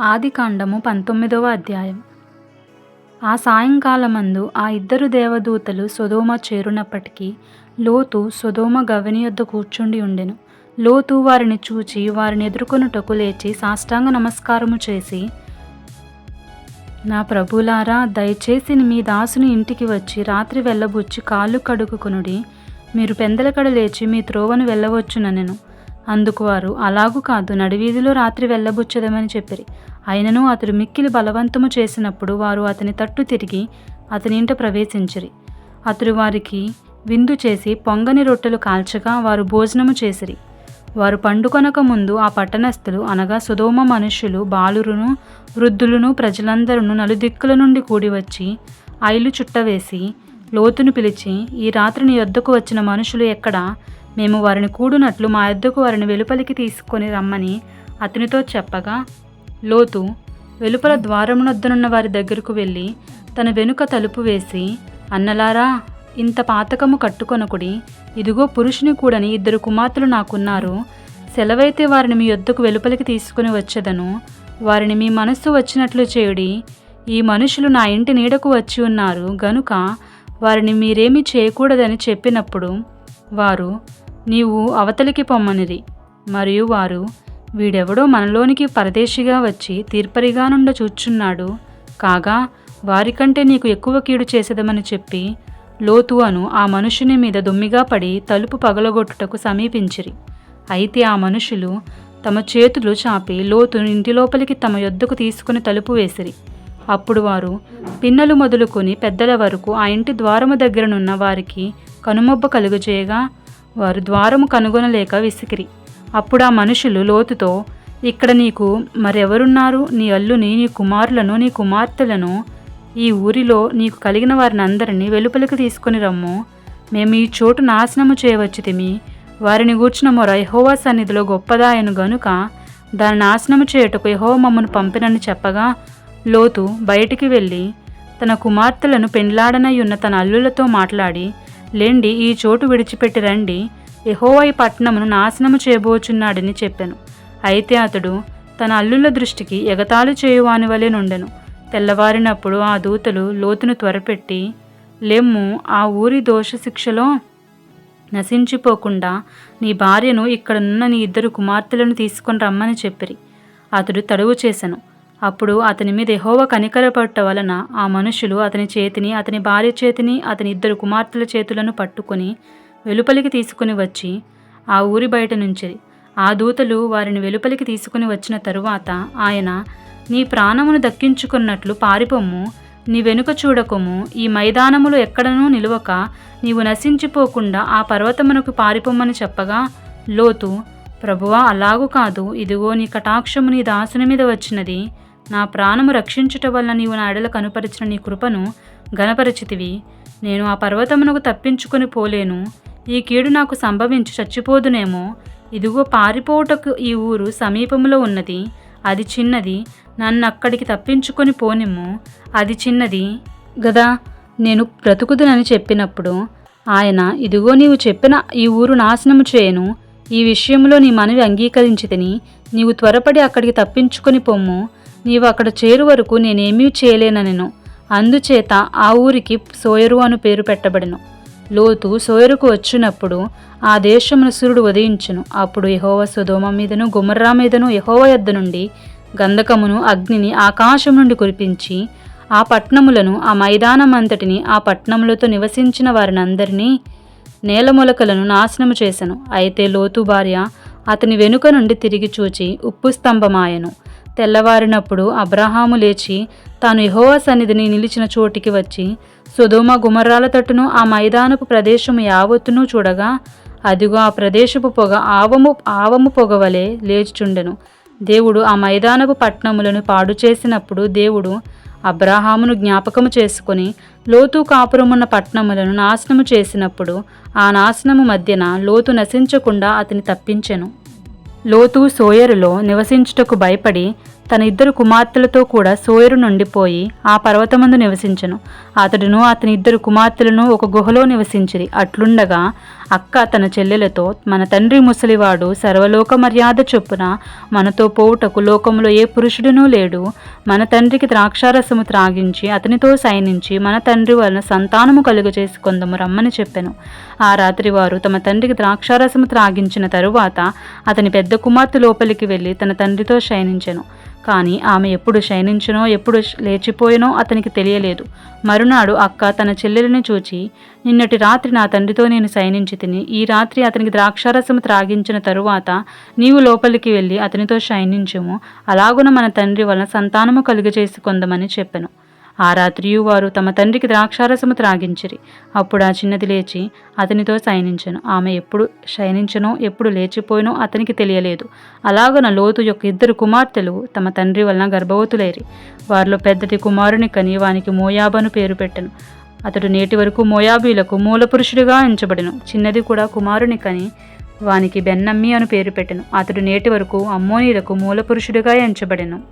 ఆదికాండము పంతొమ్మిదవ అధ్యాయం. ఆ సాయంకాలమందు ఆ ఇద్దరు దేవదూతలు సొదోమ చేరునప్పటికీ లోతు సొదోమ గవని యొద్ద కూర్చుండి ఉండెను. లోతు వారిని చూచి వారిని ఎదుర్కొనుటకు లేచి సాష్టాంగ నమస్కారము చేసి నా ప్రభులారా దయచేసి మీ దాసుని ఇంటికి వచ్చి రాత్రి వెళ్ళబుచ్చి కాళ్ళు కడుగుకునుడి మీరు పెందలకడ లేచి మీ త్రోవను వెళ్ళవచ్చునెను అందుకు వారు అలాగు కాదు నడివీధిలో రాత్రి వెళ్ళబుచ్చదమని చెప్పిరి. అయినను అతడు మిక్కిలి బలవంతము చేసినప్పుడు వారు అతని తట్టు తిరిగి అతని ఇంట ప్రవేశించిరి. అతడు వారికి విందు చేసి పొంగని రొట్టెలు కాల్చగా వారు భోజనము చేసిరి. వారు పండుకొనక ముందు ఆ పట్టణస్థులు అనగా సుధోమ మనుష్యులు బాలురును వృద్ధులను ప్రజలందరూ నలుదిక్కుల నుండి కూడి వచ్చి ఐలు చుట్టవేసి లోతును పిలిచి ఈ రాత్రి నీ యొద్దకు వచ్చిన మనుషులు ఎక్కడా? మేము వారిని కూడునట్లు మా యొద్దకు వారిని వెలుపలికి తీసుకొని రమ్మని అతనితో చెప్పగా లోతు వెలుపల ద్వారమునొద్దనున్న వారి దగ్గరకు వెళ్ళి తన వెనుక తలుపు వేసి అన్నలారా ఇంత పాతకము కట్టుకొనకుడి ఇదిగో పురుషుని కూడని ఇద్దరు కుమార్తెలు నాకున్నారు సెలవైతే వారిని మీ యొద్దకు వెలుపలికి తీసుకుని వచ్చేదను వారిని మీ మనస్సు వచ్చినట్లు చేయుడి ఈ మనుషులు నా ఇంటి నీడకు వచ్చి ఉన్నారు గనుక వారిని మీరేమీ చేయకూడదని చెప్పినప్పుడు వారు నీవు అవతలికి పొమ్మనిరి. మరియు వారు వీడెవడో మనలోనికి పరదేశిగా వచ్చి తీర్పరిగా నుండ చూచున్నాడు. కాగా వారికంటే నీకు ఎక్కువ కీడు చేసేదమని చెప్పి లోతు అను ఆ మనుషుని మీద దొమ్మిగా పడి తలుపు పగలగొట్టుటకు సమీపించిరి. అయితే ఆ మనుషులు తమ చేతులు చాపి లోతు ఇంటి లోపలికి తమ యొద్దకు తీసుకుని తలుపు వేసిరి. అప్పుడు వారు పిన్నలు మొదలుకొని పెద్దల వరకు ఆ ఇంటి ద్వారము దగ్గరనున్న వారికి కనుమొబ్బ కలుగజేయగా వారు ద్వారము కనుగొనలేక విసికిరి. అప్పుడు ఆ మనుషులు లోతుతో ఇక్కడ నీకు మరెవరున్నారు? నీ అల్లుని నీ కుమారులను నీ కుమార్తెలను ఈ ఊరిలో నీకు కలిగిన వారిని అందరినీ వెలుపలికి తీసుకుని రమ్ము. మేము ఈ చోటు నాశనము చేయవచ్చుతిమి. వారిని గూర్చిన మొర యహోవా సన్నిధిలో గొప్పదాయను గనుక దాని నాశనము చేయుటకు యహోవ మమ్మను పంపినని చెప్పగా లోతు బయటికి వెళ్ళి తన కుమార్తెలను పెండ్లాడనై ఉన్న తన అల్లులతో మాట్లాడి లేండి ఈ చోటు విడిచిపెట్టి రండి. యెహోవా ఈ పట్టణమును నాశనము చేయబోచున్నాడని చెప్పాను. అయితే అతడు తన అల్లుల దృష్టికి ఎగతాళి చేయువాని వలె నుండెను. తెల్లవారినప్పుడు ఆ దూతలు లోతును త్వరపెట్టి లెమ్ము ఆ ఊరి దోషశిక్షలో నశించిపోకుండా నీ భార్యను ఇక్కడనున్న నీ ఇద్దరు కుమార్తెలను తీసుకొని రమ్మని చెప్పిరి. అతడు తడువు చేశాను అప్పుడు అతని మీద ఎహోవ కనికరపట్ట వలన ఆ మనుషులు అతని చేతిని అతని భార్య చేతిని అతని ఇద్దరు కుమార్తెల చేతులను పట్టుకొని వెలుపలికి తీసుకుని వచ్చి ఆ ఊరి బయట నుంచి ఆ దూతలు వారిని వెలుపలికి తీసుకుని వచ్చిన తరువాత ఆయన నీ ప్రాణమును దక్కించుకున్నట్లు పారిపొమ్ము నీ వెనుక చూడకము ఈ మైదానములో ఎక్కడనూ నిలువక నీవు నశించిపోకుండా ఆ పర్వతమునకు పారిపొమ్మని చెప్పగా లోతు ప్రభువా అలాగు కాదు ఇదిగో నీ కటాక్షము నీ దాసుని మీద వచ్చినది. నా ప్రాణము రక్షించుట వల్ల నీవు నా ఎడల కనుపరిచిన నీ కృపను గణపరిచితివి నేను ఆ పర్వతమునకు తప్పించుకొని పోలేను. ఈ కీడు నాకు సంభవించి చచ్చిపోదునేమో. ఇదిగో పారిపోవుటకు ఈ ఊరు సమీపంలో ఉన్నది. అది చిన్నది. నన్ను అక్కడికి తప్పించుకొని పోనిమ్ము. అది చిన్నది. గదా నేను బ్రతుకుదునని చెప్పినప్పుడు ఆయన ఇదిగో నీవు చెప్పిన ఈ ఊరు నాశనము చేయను. ఈ విషయంలో నీ మనవి అంగీకరించి తిని నీవు త్వరపడి అక్కడికి తప్పించుకొని పొమ్ము. నీవు అక్కడ చేరు వరకు నేనేమీ చేయలేననెను. అందుచేత ఆ ఊరికి సోయరు అను పేరు పెట్టబడెను. లోతు సోయరుకు వచ్చినప్పుడు ఆ దేశమును సూర్యుడు ఉదయించును. అప్పుడు యహోవ సుధోమ మీదను గుమర్రా మీదను యహోవ యొద్ద నుండి గంధకమును అగ్నిని ఆకాశం నుండి కురిపించి ఆ పట్నములను ఆ మైదానమంతటిని ఆ పట్నములతో నివసించిన వారినందరినీ నేలమొలకలను నాశనము చేశను అయితే లోతు భార్య అతని వెనుక నుండి తిరిగి చూచి ఉప్పు స్తంభమాయను. తెల్లవారినప్పుడు అబ్రహాము లేచి తాను యెహోవా సన్నిధిని నిలిచిన చోటికి వచ్చి సుధోమ గుమర్రాల తట్టును ఆ మైదానపు ప్రదేశము యావత్తును చూడగా అదిగో ఆ ప్రదేశపు పొగ ఆవము ఆవము పొగవలే లేచుచుండెను. దేవుడు ఆ మైదానపు పట్టణములను పాడు చేసినప్పుడు దేవుడు అబ్రాహామును జ్ఞాపకము చేసుకొని లోతు కాపురమున్న పట్టణములను నాశనము చేసినప్పుడు ఆ నాశనము మధ్యన లోతు నశించకుండా అతని తప్పించెను. లోతు సోయరులో నివసించుటకు భయపడి తన ఇద్దరు కుమార్తెలతో కూడా సోయరు నుండిపోయి ఆ పర్వతమందు నివసించెను. అతడును అతని ఇద్దరు కుమార్తెలను ఒక గుహలో నివసించిరి. అట్లుండగా అక్క తన చెల్లెలతో మన తండ్రి ముసలివాడు సర్వలోక మర్యాద చొప్పున మనతో పోవుటకు లోకంలో ఏ పురుషుడునూ లేడు. మన తండ్రికి ద్రాక్షారసము త్రాగించి అతనితో సైనించి మన తండ్రి వలన సంతానము కలుగ చేసుకుందము రమ్మని చెప్పాను. ఆ రాత్రి వారు తమ తండ్రికి ద్రాక్షారసము త్రాగించిన తరువాత అతని పెద్ద కుమార్తె లోపలికి వెళ్ళి తన తండ్రితో శయనించెను. కానీ ఆమె ఎప్పుడు శయనించునో ఎప్పుడు లేచిపోయినో అతనికి తెలియలేదు. మరునాడు అక్క తన చెల్లెలిని చూచి నిన్నటి రాత్రి నా తండ్రితో నేను శయనించి తిని ఈ రాత్రి అతనికి ద్రాక్షారసము త్రాగించిన తరువాత నీవు లోపలికి వెళ్ళి అతనితో శయనించుము. అలాగున మన తండ్రి వలన సంతానము కలుగజేసుకొందమని చెప్పెను. ఆ రాత్రియు వారు తమ తండ్రికి ద్రాక్షారసము త్రాగించిరి. అప్పుడు ఆ చిన్నది లేచి అతనితో శయనించను. ఆమె ఎప్పుడు శయనించనో ఎప్పుడు లేచిపోయినో అతనికి తెలియలేదు. అలాగన లోతు యొక్క ఇద్దరు కుమార్తెలు తమ తండ్రి వలన గర్భవతులేరి. వారిలో పెద్దది కుమారుని కని వానికి మోయాబను పేరు పెట్టెను. అతడు నేటి వరకు మోయాబీలకు మూలపురుషుడిగా ఎంచబడెను. చిన్నది కూడా కుమారుని కని వానికి బెన్నమ్మి అని పేరు పెట్టెను. అతడు నేటి వరకు అమ్మోనీలకు మూలపురుషుడిగా ఎంచబడెను.